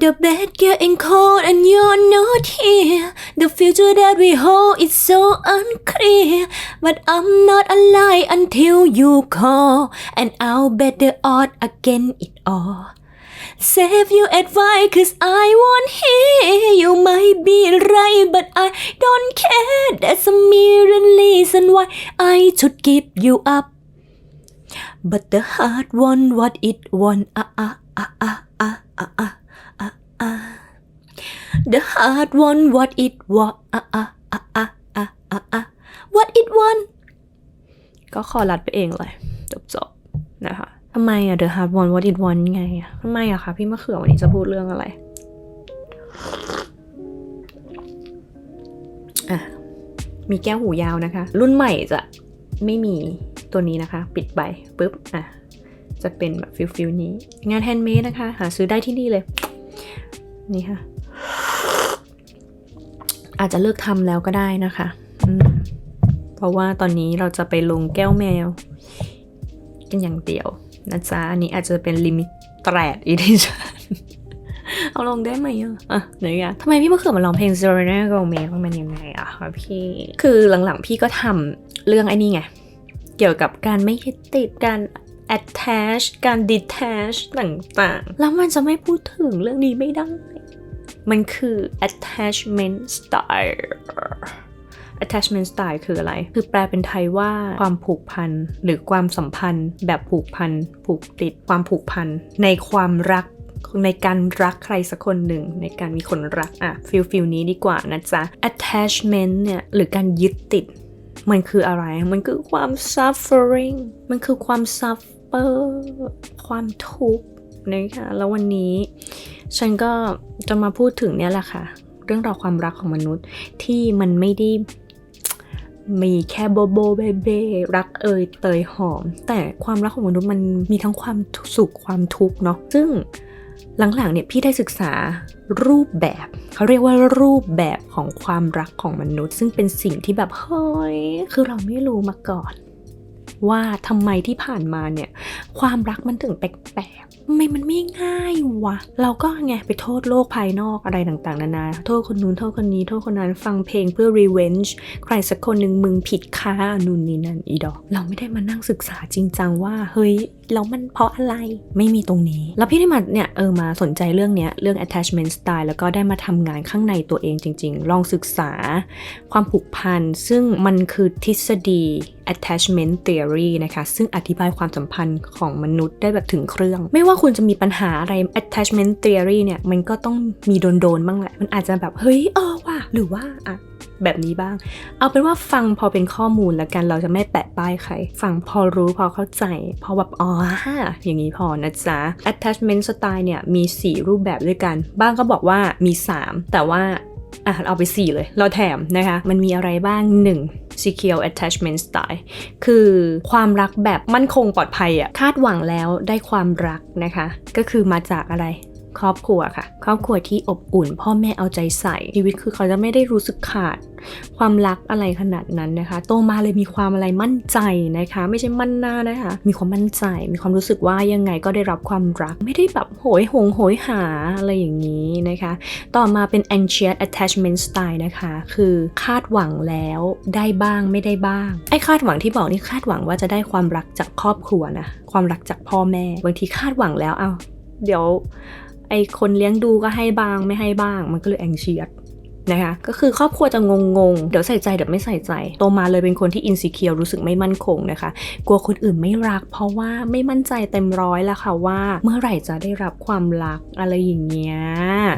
The bed getting cold and you're not here. The future that we hold is so unclear. But I'm not alive until you call, and I'll bet the odds again it all. Save your advice, cause I won't hear. You might be right, but I don't care. There's a million reasons why I should give you up. But the heart won what it won. Ah, ah, ah, ah, ah, ah, ah. The heart want what it want. Ah ah ah ah ah ah ah. What it want ก็ขอรัดไปเองเลยจบจบๆนะคะทำไมอะ The heart want what it want ไงอะทำไมอะคะพี่มะเขือวันนี้จะพูดเรื่องอะไรอะมีแก้วหูยาวนะคะ รุ่นใหม่จะไม่มีตัวนี้นะคะ ปิดไปปุ๊บอะจะเป็นแบบฟิลฟิลนี้ งานแฮนด์เมดนะคะ หาซื้อได้ที่นี่เลย นี่ค่ะ อาจจะเลิกทำแล้วก็ได้นะคะเพราะว่าตอนนี้เราจะไปลงแก้วแมว กันอย่างเดียวนะจ๊ะ อันนี้อาจจะเป็นลิมิตแตรดอีดิชันเอาลงได้ไหมอะไหนอะทำไมพี่มะเขือมาร้องเพลง Serena Gomez มันยังไงอะคะพี่ คือหลังๆพี่ก็ทำเรื่องไอ้นี่ไง เกี่ยวกับการไม่ยึดติดการ attach การ detach ต่างๆ แล้วมันจะไม่พูดถึงเรื่องนี้ไม่ได้ มันคือ attachment style attachment style คืออะไร คือแปลเป็นไทยว่าความผูกพันหรือความสัมพันธ์ แบบผูกพัน ผูกติด ความผูกพันในความรักในการรักใครสักคนหนึ่ง ในการมีคนรักอะฟิลฟิลนี้ดีกว่านะจ๊ะ attachment เนี่ยหรือการยึดติด มันคืออะไร มันคือความ suffering มันคือความ suffer ความทุกข์นะคะแล้ววันนี้ฉันก็จะมาพูดถึงเนี่ยแหละค่ะ เรื่องราวความรักของมนุษย์ที่มันไม่ได้มีแค่โบโบเบเบรักเอยเตยหอม แต่ความรักของมนุษย์มันมีทั้งความสุขความทุกข์เนาะซึ่งหลังๆเนี่ยพี่ได้ศึกษารูปแบบเขาเรียกว่ารูปแบบของความรักของมนุษย์ ซึ่งเป็นสิ่งที่แบบเฮ้ยคือเราไม่รู้มาก่อน ว่าทำไมที่ผ่านมาเนี่ย ความรักมันถึงแปลกๆทำไมมันไม่ง่ายวะ เราก็ไงไปโทษโลกภายนอกอะไรต่างๆนานาโทษคนนู้นโทษคนนี้ โทษคนนั้นฟังเพลงเพื่อ revenge ใครสักคนหนึ่งมึงผิดค่านู่นนี่นั่นอีดอก เราไม่ได้มานั่งศึกษาจริงจังว่า เฮ้ยแล้วมันเพราะอะไรไม่มีตรงนี้ แล้วพี่ได้มาเนี่ยเออมาสนใจเรื่องเนี้ยเรื่อง attachment style แล้วก็ได้มาทำงานข้างในตัวเองจริง ๆ ลองศึกษาความผูกพันซึ่งมันคือทฤษฎี attachment theory นะคะ ซึ่งอธิบายความสัมพันธ์ของมนุษย์ได้แบบถึงเครื่อง ไม่ว่าคุณจะมีปัญหาอะไร attachment theory เนี่ยมันก็ต้องมีโดนๆบ้างแหละ มันอาจจะแบบ เฮ้ย เออว่ะหรือว่าอะแบบนี้บ้าง เอาเป็นว่าฟังพอเป็นข้อมูลแล้วกันเราจะไม่แปะป้ายใคร ฟังพอรู้พอเข้าใจ พอแบบอ๋ออย่างนี้พอนะจ๊ะ attachment style เนี่ยมี 4 รูปแบบด้วยกัน บ้างก็บอกว่ามี 3 แต่ว่า อะเอาไป 4 เลย เราแถมนะคะ มันมีอะไรบ้าง 1. secure attachment style คือความรักแบบมั่นคงปลอดภัยอะคาดหวังแล้วได้ความรักนะคะ ก็คือมาจากอะไร ครอบครัวค่ะ ครอบครัวที่อบอุ่น พ่อแม่เอาใจใส่ชีวิตคือเขาจะไม่ได้รู้สึกขาด ความรักอะไรขนาดนั้นนะคะ โตมาเลยมีความอะไรมั่นใจนะคะ ไม่ใช่มั่นหน้านะคะ มีความมั่นใจ มีความรู้สึกว่ายังไงก็ได้รับความรัก ไม่ได้แบบโหยหงโหยหาอะไรอย่างนี้นะคะ ต่อมาเป็น anxious attachment style นะคะ คือคาดหวังแล้วได้บ้างไม่ได้บ้างไอ้คาดหวังที่บอกนี่คาดหวังว่าจะได้ความรักจากครอบครัวนะความรักจากพ่อแม่บางทีคาดหวังแล้วเอาเดี๋ยว ไอคนเลี้ยงดูก็ให้บ้างไม่ให้บ้าง มันก็เลย anxious นะคะก็คือครอบครัวจะงงงๆเดี๋ยวใส่ใจเดี๋ยวไม่ใส่ใจ โตมาเลยเป็นคนที่ insecure รู้สึกไม่มั่นคงนะคะ กลัวคนอื่นไม่รัก เพราะว่าไม่มั่นใจเต็มร้อยแล้วค่ะว่า เมื่อไหร่จะได้รับความรักอะไรอย่างเงี้ย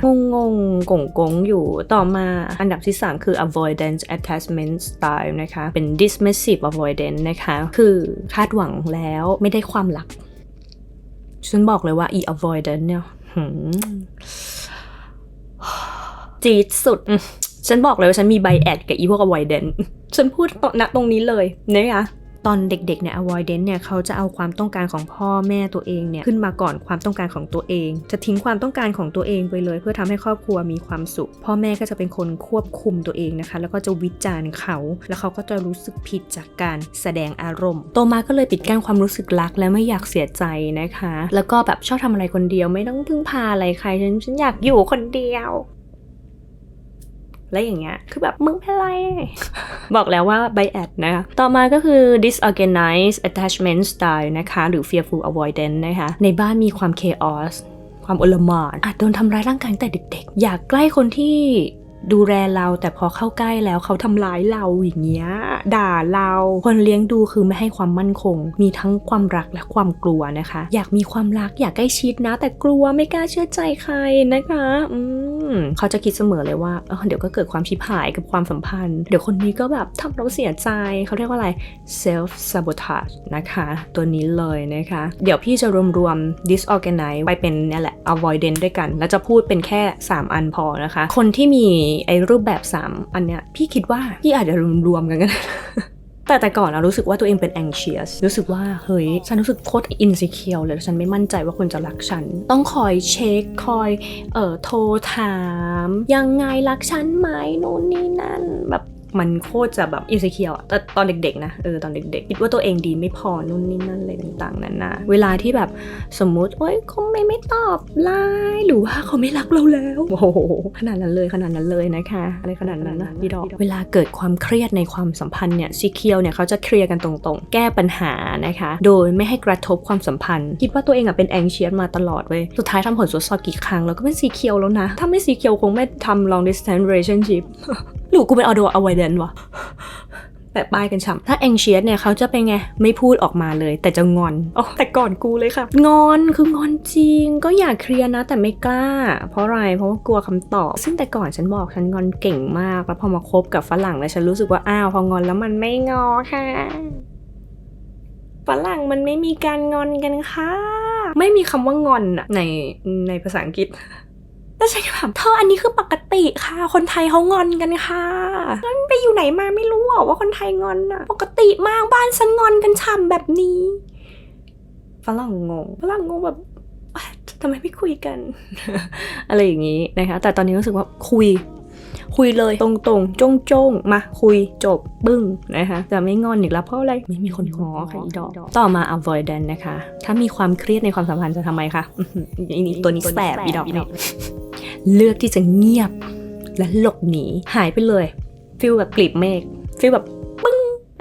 งงงๆกงกงอยู่ต่อมาอันดับที่ 3 คือ avoidance attachment style นะคะเป็น dismissive avoidance นะคะคือคาดหวังแล้วไม่ได้ความรักฉันบอกเลยว่า e avoidance เนี่ย จี๊ดสุดอืมฉันบอกเลยว่าฉันมีใบแอดกับอีพวก avoidance ฉันพูดณตรงนี้เลยนะคะ ตอนเด็กๆเนี่ย avoidant เนี่ยเขาจะเอาความต้องการของพ่อแม่ตัวเองเนี่ยขึ้นมาก่อนความต้องการของตัวเอง จะทิ้งความต้องการของตัวเองไปเลย เพื่อทำให้ครอบครัวมีความสุข พ่อแม่ก็จะเป็นคนควบคุมตัวเองนะคะ แล้วก็จะวิจารณ์เขา แล้วเขาก็จะรู้สึกผิดจากการแสดงอารมณ์ โตมาก็เลยปิดกั้นความรู้สึกรักและไม่อยากเสียใจนะคะ แล้วก็แบบชอบทำอะไรคนเดียวไม่ต้องพึ่งพาอะไรใครฉันฉันอยากอยู่คนเดียว และอย่างเงี้ย คือแบบมึงเป็นไร บอกแล้วว่า bias นะคะ ต่อมาก็คือ disorganized attachment style นะคะ หรือ fearful avoidance นะคะ ในบ้านมีความ chaos ความอลหมานอาจโดนทำร้ายร่างกายตั้งแต่เด็กๆ อยากใกล้คนที่ ดูแลเราแต่พอเข้าใกล้แล้วเขาทำร้ายเราอย่างเงี้ยด่าเราคนเลี้ยงดูคือไม่ให้ความมั่นคง มีทั้งความรักและความกลัวนะคะ อยากมีความรักอยากใกล้ชิดนะ แต่กลัวไม่กล้าเชื่อใจใครนะคะ อืมเขาจะคิดเสมอเลยว่าเออเดี๋ยวก็เกิดความชิบหายกับความสัมพันธ์ เดี๋ยวคนนี้ก็แบบทำเราเสียใจเขาเรียกว่าอะไร self sabotage นะคะ ตัวนี้เลยนะคะ เดี๋ยวพี่จะรวมๆ disorganize ไปเป็นเนี่ยแหละ avoidant ด้วยกัน แล้วจะพูดเป็นแค่ 3 อันพอนะคะ คนที่มีไอ้รูปแบบ 3 อันเนี้ยพี่คิดว่าพี่อาจจะรวมๆกันก็ได้แต่แต่ก่อนเรารู้สึกว่าตัวเองเป็น anxious รู้สึกว่าเฮ้ยฉันรู้สึกโคตร insecure เลยฉันไม่มั่นใจว่าคนจะรักฉัน ต้องคอยเช็คคอยเอ่อโทรถาม ยังไงรักฉันไหมนู่นนี่นั่น แบบ มันโคตรจะแบบ insecure อะแต่ตอนเด็กๆนะเออตอนเด็กๆ คิดว่าตัวเองดีไม่พอนู่นนี่นั่นอะไรต่างๆนั่นนะเวลาที่แบบสมมุติโอ๊ยเขาไม่ไม่ตอบไลน์หรือว่าเขาไม่รักเราแล้วโอ้โหขนาดนั้นเลยขนาดนั้นเลยนะคะอะไรขนาดนั้นนะพี่ดอกเวลาเกิดความเครียดในความสัมพันธ์เนี่ยซีเคียวเนี่ยเขาจะเคลียร์กันตรงๆ แก้ปัญหานะคะ โดยไม่ให้กระทบความสัมพันธ์ คิดว่าตัวเองอะเป็นแองเชียสมาตลอดเว้ยสุดท้ายทำผลทดสอบกี่ครั้งแล้วก็เป็นซีเคียวแล้วนะ ถ้าไม่ซีเคียวคงไม่ทำ long distance relationship หรือกูเป็น auto avoidant วะแปะป้ายกันฉ่ำถ้า anxious เนี่ยเขาจะเป็นไง ไม่พูดออกมาเลย แต่จะงอนอ๋อแต่ก่อนกูเลยค่ะ งอนคืองอนจริง ก็อยากเคลียร์นะ แต่ไม่กล้า เพราะอะไร เพราะว่ากลัวคำตอบ ซึ่งแต่ก่อนฉันบอกฉันงอนเก่งมาก แล้วพอมาคบกับฝรั่งแล้วฉันรู้สึกว่าอ้าวพองอนแล้วมันไม่งอค่ะฝรั่งมันไม่มีการงอนกันค่ะ ไม่มีคำว่างอนอะในในภาษาอังกฤษ แล้วฉันก็แบบเธออันนี้คือปกติค่ะ คนไทยเขางอนกันค่ะแล้วมันไปอยู่ไหนมาไม่รู้หรอว่าคนไทยงอนอะปกติมากบ้านฉันงอนกันฉ่ำแบบนี้ฝรั่งงงฝรั่งงงแบบอะทำไมไม่คุยกัน อะไรอย่างนี้นะคะแต่ตอนนี้รู้สึกว่าคุย คุยเลยตรงๆจงจงๆ มาคุยจบบึ้งนะคะจะไม่งอนอีกแล้วเพราะอะไรไม่มีคนง้อค่ะอีดอกต่อมา avoidance นะคะ ถ้ามีความเครียดในความสัมพันธ์จะทำไมคะอื้อหืออีนี่ตัวนี้แสบอีดอกนี่เลือกที่จะเงียบและหลบหนีหายไปเลยฟิลแบบกลีบเมฆฟิลแบบปึ้ง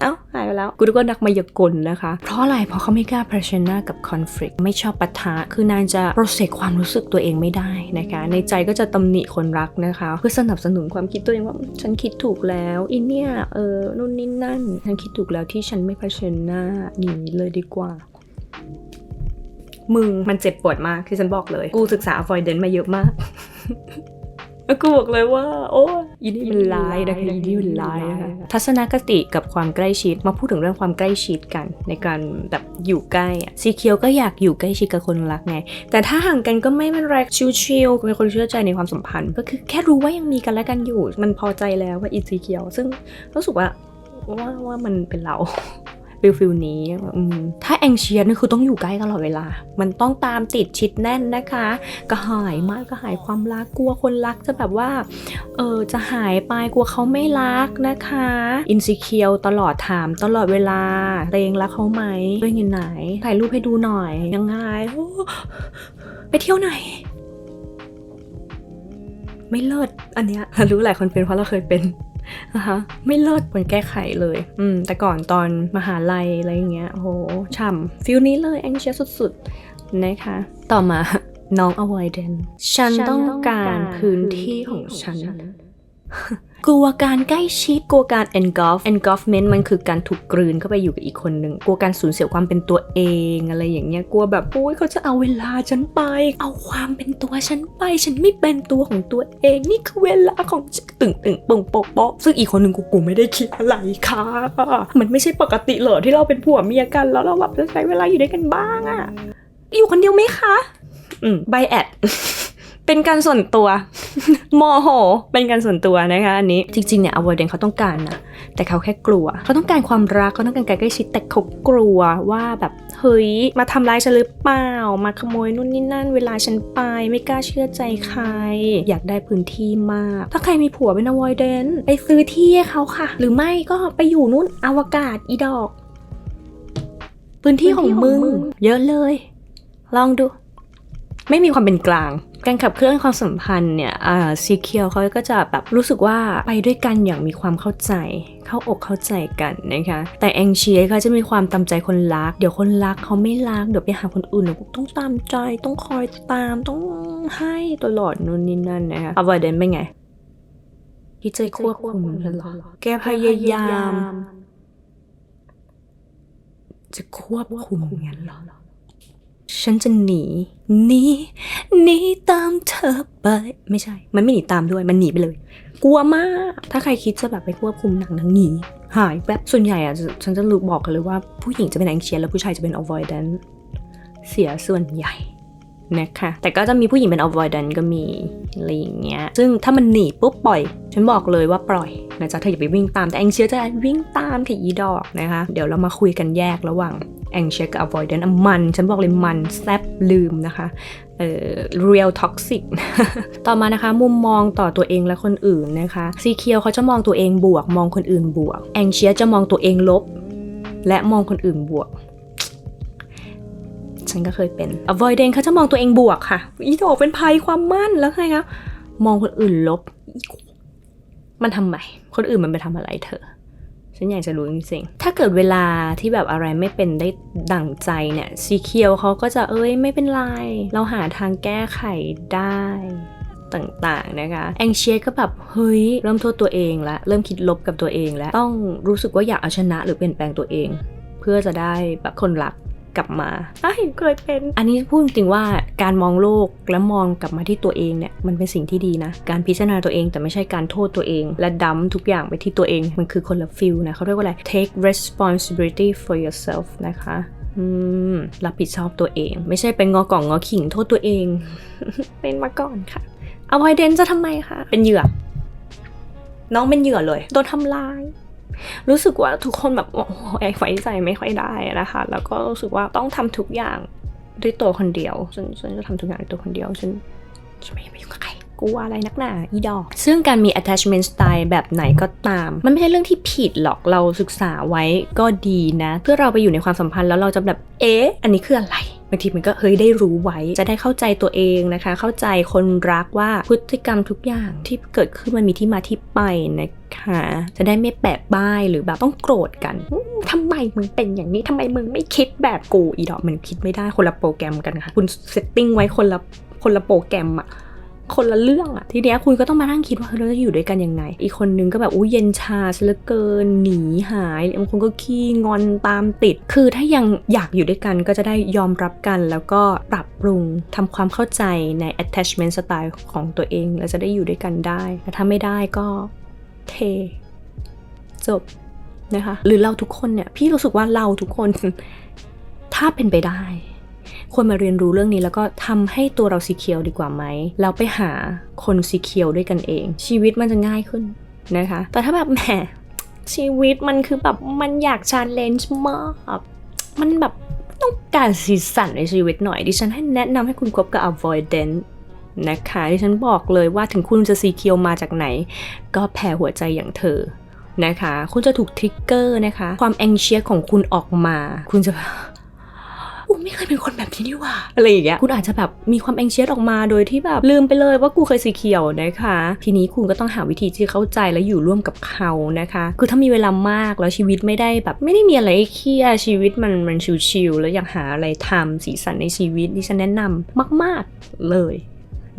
เอ้าหายไปแล้ว กูนึกว่านักมายากลนะคะ เพราะอะไร เพราะเขาไม่กล้าเผชิญหน้ากับคอน FLICT ไม่ชอบปะทะ คือนางจะโปรเซสความรู้สึกตัวเองไม่ได้นะคะ ในใจก็จะตำหนิคนรักนะคะ เพื่อสนับสนุนความคิดตัวเองว่าฉันคิดถูกแล้วอินเนี่ยเออนู่นนี่นั่นฉันคิดถูกแล้วที่ฉันไม่เผชิญหน้าหนีเลยดีกว่ามึงมันเจ็บปวดมากที่ฉันบอกเลย กูศึกษา avoidance มาเยอะมาก แล้วกูบอกเลยว่า โอ้ยอีนี่มันร้ายนะคะอีนี่มันร้ายนะคะทัศนคติกับความใกล้ชิดมาพูดถึงเรื่องความใกล้ชิดกัน ในการแบบอยู่ใกล้อะซีเคียวก็อยากอยู่ใกล้ชิดกับคนรักไง แต่ถ้าห่างกันก็ไม่เป็นไรชิลๆเป็นคนเชื่อใจในความสัมพันธ์ ก็คือแค่รู้ว่ายังมีกันและกันอยู่ มันพอใจแล้วว่าอีซีเคียว ซึ่งรู้สึกว่าว่าว่ามันเป็นเรา ฟิลฟิลนี้ ถ้าแองเชียนี่คือต้องอยู่ใกล้ตลอดเวลา มันต้องตามติดชิดแน่นนะคะกระหายมากกระหายความรักกลัวคนรักจะแบบว่า เออจะหายไปกลัวเขาไม่รักนะคะอินซิเคียวตลอดถามตลอดเวลาเรงรักเขาไหมด้วยเงินไหนถ่ายรูปให้ดูหน่อย ยังไงไปเที่ยวไหนไม่เลิศอันเนี้ยรู้หลายคนเป็นเพราะเราเคยเป็น นะคะไม่เลิศควรแก้ไขเลย อืมแต่ก่อนตอนมหาลัยอะไรอย่างเงี้ยโอ้โหฉ่ำฟิลนี้เลยแองเชียสุดๆนะคะ ต่อมาน้อง avoidant ฉันต้องการพื้นที่ของฉัน กลัวการใกล้ชิดกลัวการ engulf engulfment มันคือการถูกกลืนเข้าไปอยู่กับอีกคนหนึ่งกลัวการสูญเสียความเป็นตัวเองอะไรอย่างเงี้ยกลัวแบบโอ้ยเขาจะเอาเวลาฉันไป เอาความเป็นตัวฉันไป ฉันไม่เป็นตัวของตัวเอง นี่คือเวลาของฉันตึงตึงปงโปะโปะซึ่งอีกคนหนึ่งกูกูไม่ได้คิดอะไรค่ะมันไม่ใช่ปกติเหรอที่เราเป็นผัวเมียกัน แล้วเราแบบจะใช้เวลาอยู่ด้วยกันบ้างอะอยู่คนเดียวไหมคะ อืมไบแอดเป็นการส่วนตัว โมโห เป็นการส่วนตัวนะคะอันนี้ จริงๆเนี่ย avoidant เขาต้องการนะ แต่เขาแค่กลัว เขาต้องการความรักเขาต้องการการใกล้ชิดแต่เขากลัวว่าแบบเฮ้ยมาทำร้ายฉันหรือเปล่า มาขโมยนู่นนี่นั่น เวลาฉันไปไม่กล้าเชื่อใจใคร อยากได้พื้นที่มาก ถ้าใครมีผัวเป็น avoidant ไปซื้อที่ให้เขาค่ะ หรือไม่ก็ไปอยู่นู่นอวกาศอีดอก พื้นที่ของมึง เยอะเลย ลองดู ไม่มีความเป็นกลาง การขับเคลื่อนความสัมพันธ์เนี่ยอ่าซีเคียวเขาก็จะแบบรู้สึกว่าไปด้วยกันอย่างมีความเข้าใจ เข้าอกเข้าใจกันนะคะ แต่แองเชียเขาจะมีความตามใจคนรัก เดี๋ยวคนรักเขาไม่รัก เดี๋ยวไปหาคนอื่นเดี๋ยวต้องตามใจ ต้องคอยตาม ต้องให้ตลอดนู่นนี่นั่นนะคะอ v o i d a n เป็นไงที่จะควบคุมฉันเหรอแกพยายาม จะควบคุมงั้นหรอ ฉันจะหนีหนีหนีตามเธอไป ไม่ใช่ มันไม่หนีตามด้วย มันหนีไปเลย กลัวมาก ถ้าใครคิดจะแบบไปควบคุมหนังทั้งหนีหายแบบส่วนใหญ่อะฉันจะรู้บอกกันเลยว่าผู้หญิงจะเป็น anxious แล้วผู้ชายจะเป็น avoidant เสียส่วนใหญ่นะคะ แต่ก็จะมีผู้หญิงเป็น avoidant ก็มีอะไรอย่างเงี้ย ซึ่งถ้ามันหนีปุ๊บปล่อย ฉันบอกเลยว่าปล่อยนะจ๊ะเธออย่าไปวิ่งตามแต่ anxious จะวิ่งตามถี่อีดอกนะคะ เดี๋ยวเรามาคุยกันแยกระหว่าง anxious กับ avoidant มัน ฉันบอกเลยมันแซบลืมนะคะเอ่อ real toxic ต่อมานะคะ มุมมองต่อตัวเองและคนอื่นนะคะซีเคียวเขาจะมองตัวเองบวก มองคนอื่นบวก anxious จะมองตัวเองลบ และมองคนอื่นบวกฉันก็เคยเป็น avoidant เขาจะมองตัวเองบวกค่ะ อีโตเป็นภัยความมั่นแล้วไงคะ มองคนอื่นลบ มันทำไม คนอื่นมันไปทำอะไรเธอ ฉันอยากจะรู้จริงๆ ถ้าเกิดเวลาที่แบบอะไรไม่เป็นได้ดั่งใจเนี่ยซีเคียวเขาก็จะเอ้ยไม่เป็นไร เราหาทางแก้ไขได้ต่างๆนะคะแองเชียก็แบบเฮ้ยเริ่มโทษตัวเองละเริ่มคิดลบกับตัวเองแล้ว ต้องรู้สึกว่าอยากเอาชนะหรือเปลี่ยนแปลงตัวเอง เพื่อจะได้แบบคนรัก กลับมาไอ้เคยเป็น อันนี้พูดจริงๆว่าการมองโลกและมองกลับมาที่ตัวเองเนี่ยมันเป็นสิ่งที่ดีนะ การพิจารณาตัวเองแต่ไม่ใช่การโทษตัวเอง และดัมทุกอย่างไปที่ตัวเองมันคือคนละฟิลนะเขาเรียกว่าอะไร take responsibility for yourself นะคะอืมรับผิดชอบตัวเอง ไม่ใช่เป็นงอกล่องงอขิงโทษตัวเอง เป็นมาก่อนค่ะ avoidance จะทำไมคะเป็นเหยื่อน้องเป็นเหยื่อเลยโดนทำลาย รู้สึกว่าทุกคนแบบโอ้โหไอ้ไว้ใจไม่ค่อยได้นะคะ แล้วก็รู้สึกว่าต้องทำทุกอย่างด้วยตัวคนเดียวฉันฉันจะทำทุกอย่างด้วยตัวคนเดียวฉันฉันไม่อยไปยุ่งกับใคร กลัวอะไรนักหนาอีดอก ซึ่งการมี attachment style แบบไหนก็ตาม มันไม่ใช่เรื่องที่ผิดหรอกเราศึกษาไว้ก็ดีนะ เพื่อเราไปอยู่ในความสัมพันธ์แล้วเราจะแบบเอ๊ะอันนี้คืออะไรบางทีมันก็เฮ้ยได้รู้ไว้จะได้เข้าใจตัวเองนะคะ เข้าใจคนรักว่าพฤติกรรมทุกอย่างที่เกิดขึ้นมันมีที่มาที่ไปนะคะจะได้ไม่แปะป้ายหรือแบบต้องโกรธกันอืมทำไมมึงเป็นอย่างนี้ทำไมมึงไม่คิดแบบกูอีดอกมันคิดไม่ได้คนละโปรแกรมกันค่ะ คุณเซตติ้งไว้คนละคนละโปรแกรมอะ คนละเรื่องอะทีเนี้ยคุณก็ต้องมานั่งคิดว่าเราจะอยู่ด้วยกันยังไง อีกคนนึงก็แบบอู้เย็นชาซะเหลือเกินหนีหายบางคนก็ขี้งอนตามติด คือถ้ายังอยากอยู่ด้วยกันก็จะได้ยอมรับกัน แล้วก็ปรับปรุงทำความเข้าใจใน attachment style ของตัวเอง แล้วจะได้อยู่ด้วยกันได้แต่ถ้าไม่ได้ก็เท จบนะคะ หรือเราทุกคนเนี่ย พี่รู้สึกว่าเราทุกคน ถ้าเป็นไปได้ ควรมาเรียนรู้เรื่องนี้แล้วก็ทำให้ตัวเราสีเขียวดีกว่าไหมแล้วไปหาคนสีเขียวด้วยกันเอง ชีวิตมันจะง่ายขึ้นนะคะ แต่ถ้าแบบแหมชีวิตมันคือแบบมันอยากชาเลนจ์มากมันแบบต้องการสีสันในชีวิตหน่อย ดิฉันให้แนะนำให้คุณคบกับ avoidant นะคะดิฉันบอกเลยว่าถึงคุณจะสีเขียวมาจากไหน ก็แผ่หัวใจอย่างเธอนะคะ คุณจะถูกทริกเกอร์นะคะ ความแองเชียของคุณออกมา คุณจะ ไม่เคยเป็นคนแบบนี้นี่หว่าอะไรอย่างเงี้ยคุณอาจจะแบบมีความแองเชียสออกมาโดยที่แบบลืมไปเลยว่ากูเคยสีเขียวนะคะ ทีนี้คุณก็ต้องหาวิธีที่เข้าใจและอยู่ร่วมกับเขานะคะ คือถ้ามีเวลามากแล้วชีวิตไม่ได้แบบ ไม่ได้มีอะไรเครียดชีวิตมันมันชิวๆแล้วอยากหาอะไรทำสีสันในชีวิตที่ฉันแนะนำมาก ๆเลย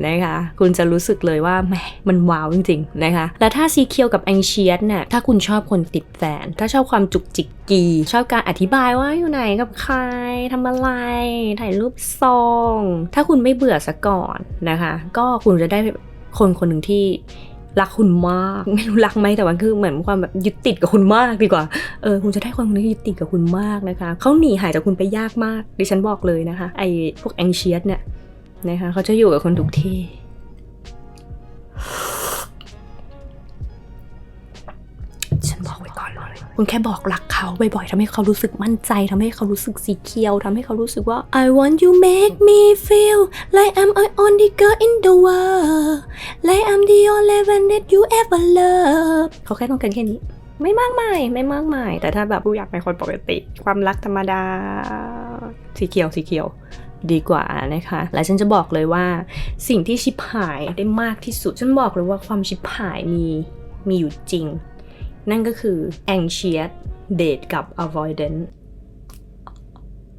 นะคะคุณจะรู้สึกเลยว่าแหมมันว้าวจริงๆนะคะและถ้าซีเคียวกับแองเชียสเนี่ยถ้าคุณชอบคนติดแฟน ถ้าชอบความจุกจิกกีชอบการอธิบายว่าอยู่ไหนกับใครทำอะไร ถ่ายรูปซอง ถ้าคุณไม่เบื่อซะก่อนนะคะ ก็คุณจะได้คนคนหนึ่งที่รักคุณมากไม่รู้รักไหมแต่ว่าคือเหมือนความแบบยึดติดกับคุณมากดีกว่าเออคุณจะได้คนคนนี้ยึดติดกับคุณมากนะคะเขาหนีหายจากคุณไปยากมากดิฉันบอกเลยนะคะไอ้พวกแองเชียสเนี่ย นะคะเขาจะอยู่กับคนทุกที่ ฉันบอกไว้ก่อนเลย คุณแค่บอกรักเขาบ่อยๆทำให้เขารู้สึกมั่นใจทำให้เขารู้สึกสีเขียวทำให้เขารู้สึกว่า I want you make me feel like I'm the only girl in the world like I'm the only one that you ever love เขาแค่ต้องการแค่นี้ ไม่มากมายไม่มากมาย แต่ถ้าแบบผู้อยากเป็นคนปกติ ความรักธรรมดา สีเขียวสีเขียว ดีกว่านะคะ และฉันจะบอกเลยว่าสิ่งที่ชิบหายได้มากที่สุด ฉันบอกเลยว่าความชิบหายมีมีอยู่จริง นั่นก็คือ anxious date กับ avoidant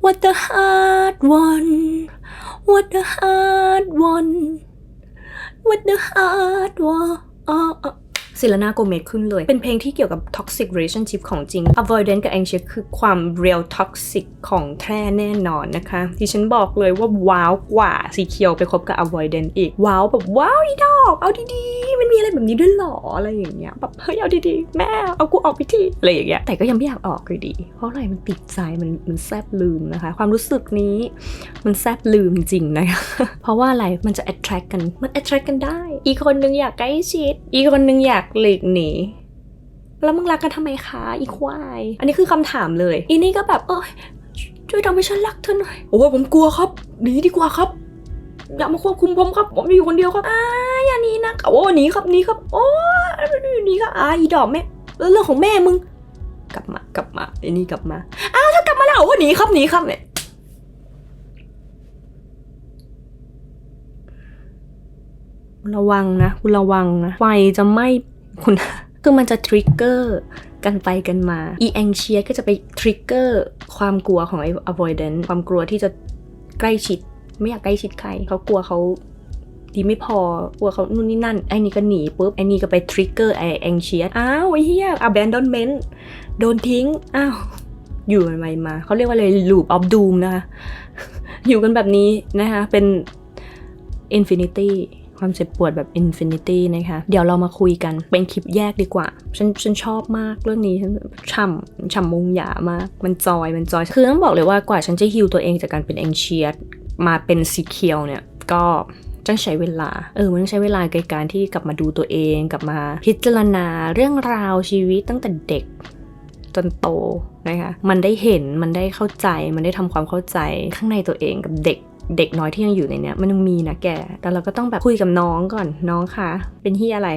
What the hard one What the hard one What the hard one ศิลนาโกเมสขึ้นเลย เป็นเพลงที่เกี่ยวกับ toxic relationship ของจริง avoidant กับ anxious คือความ real toxic ของแท้แน่นอนนะคะที่ฉันบอกเลยว่าว้าวกว่าสีเขียวไปคบกับ avoidant อีก ว้าวแบบว้าวอีดอกเอาดีๆมันมีอะไรแบบนี้ด้วยหรออะไรอย่างเงี้ยแบบเฮ้ยเอาดีๆแม่เอากูออกไปทีอะไรอย่างเงี้ยแต่ก็ยังไม่อยากออกอยู่ดี เพราะอะไรมันติดใจมันมันแซบลืมนะคะ ความรู้สึกนี้มันแซบลืมจริงนะคะเพราะว่าอะไรมันจะ attract กันมัน attract กันได้ อีกคนนึงอยากใกล้ชิด อีกคนนึงอยากหลีกหนีแล้วมึงรักกันทำไมคะอีควายอันนี้คือคำถามเลยอีนี่ก็แบบเอ้ยช่วยทำให้ฉันรักเธอหน่อยโอ้ยผมกลัวครับหนีดีกว่าครับอย่ามาควบคุมผมครับ ผมอยู่คนเดียวครับอ่าอย่าหนีนะโอ้หนีครับหนีครับ โอ้หนีครับอ่าอีดอกแม่แล้วเรื่องของแม่มึง กลับมากลับมาไอ้นี่กลับมาอ้าวถ้ากลับมาแล้วโอ้หนีครับหนีครับเนี่ยระวังนะคุณระวังนะไฟจะไหม้ คุณคือมันจะทริกเกอร์กันไปกันมา อีแองเชียก็จะไปทริกเกอร์ความกลัวของไอ้ avoidant ความกลัวที่จะใกล้ชิด ไม่อยากใกล้ชิดใคร เขากลัวเขาดีไม่พอกลัวเขานู่นนี่นั่น ไอ้นี่ก็หนีปุ๊บ ไอ้นี่ก็ไปทริกเกอร์ไอ้แองเชียอ้าวไอ้เหี้ย abandonment โดนทิ้ง อ้าว อยู่มันไปมา เขาเรียกว่าอะไร loop of doom นะคะ อยู่กันแบบนี้นะคะ เป็น infinity ความเจ็บปวดแบบ infinity นะคะ เดี๋ยวเรามาคุยกันเป็นคลิปแยกดีกว่า ฉันฉันชอบมากเรื่องนี้ฉันฉ่ำฉ่ำมุงหยามาก มันจอยมันจอย คือต้องบอกเลยว่ากว่าฉันจะฮิวตัวเองจากการเป็น anxious มาเป็นสีเขียวเนี่ยก็ต้องใช้เวลา เออ มันต้องใช้เวลาในการที่กลับมาดูตัวเอง กลับมาพิจารณาเรื่องราวชีวิตตั้งแต่เด็กจนโตนะคะ มันได้เห็น มันได้เข้าใจ มันได้ทำความเข้าใจข้างในตัวเองกับเด็ก เด็กน้อยที่ยังอยู่ในเนี้ยมันยังมีนะแก แต่เราก็ต้องแบบคุยกับน้องก่อนน้องคะเป็นที่อะไร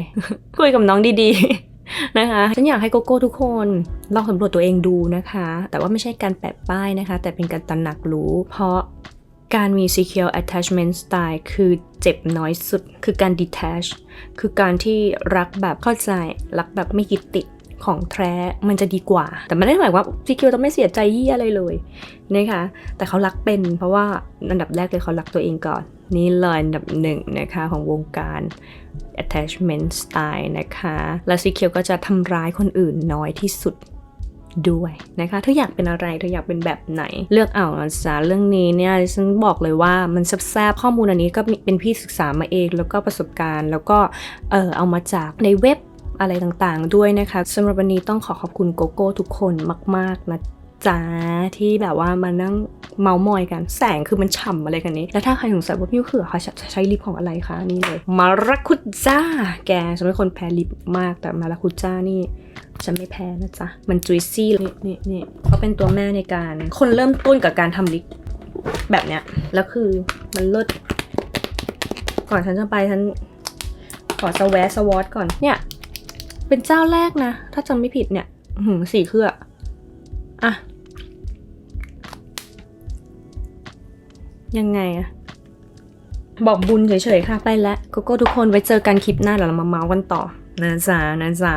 คุยกับน้องดีๆนะคะ ฉันอยากให้โกโก้ทุกคนลองสำรวจตัวเองดูนะคะ แต่ว่าไม่ใช่การแปะป้ายนะคะ แต่เป็นการตระหนักรู้ เพราะการมี secure attachment style คือเจ็บน้อยสุด คือการ detach คือการที่รักแบบเข้าใจ รักแบบไม่ยึดติด ของแท้มันจะดีกว่า แต่ไม่ได้หมายว่าซีคิวต้องไม่เสียใจยี่อะไรเลยนะคะแต่เขารักเป็นเพราะว่าอันดับแรกเลยเขารักตัวเองก่อน นี่เลยอันดับหนึ่งนะคะของวงการ attachment style นะคะ และซีคิวก็จะทำร้ายคนอื่นน้อยที่สุดด้วยนะคะเธออยากเป็นอะไรเธออยากเป็นแบบไหน เลือกเอานะจ๊ะเรื่องนี้เนี่ยฉันบอกเลยว่ามันแซบๆข้อมูลอันนี้ก็เป็นพี่ศึกษามาเอง แล้วก็ประสบการณ์ แล้วก็เออเอามาจากในเว็บ อะไรต่างๆ ด้วยนะคะสำหรับวันนี้ต้องขอขอบคุณโกโก้ทุกคนมาก ๆ นะจ๊ะที่แบบว่ามานั่งเมามอยกัน แสงคือมันฉ่ำอะไรกันนี้ แล้วถ้าใครสงสัยว่าพี่เขือค่ะใช้ลิปของอะไรคะนี่เลยมาราคุจ้า แกฉันเป็นคนแพ้ลิปมากแต่มาราคุจ้านี่ฉันไม่แพ้นะจ๊ะ มันจุยซี่นี่นี่นี่เขาเป็นตัวแม่ในการ คนเริ่มต้นกับการทำลิปแบบเนี้ยแล้วคือมันเลิศก่อนฉันจะไปฉันขอสวสวอตก่อนเนี่ย เป็นเจ้าแรกนะ ถ้าจำไม่ผิดเนี่ยหืมสี่เครืออะยังไงอะบอกบุญเฉยๆค่ะ ไปแล้วโกโก้ทุกคนไว้เจอกันคลิปหน้าเดี๋ยวเรามาเมาส์กันต่อ นะจ๊ะนะจ๊ะ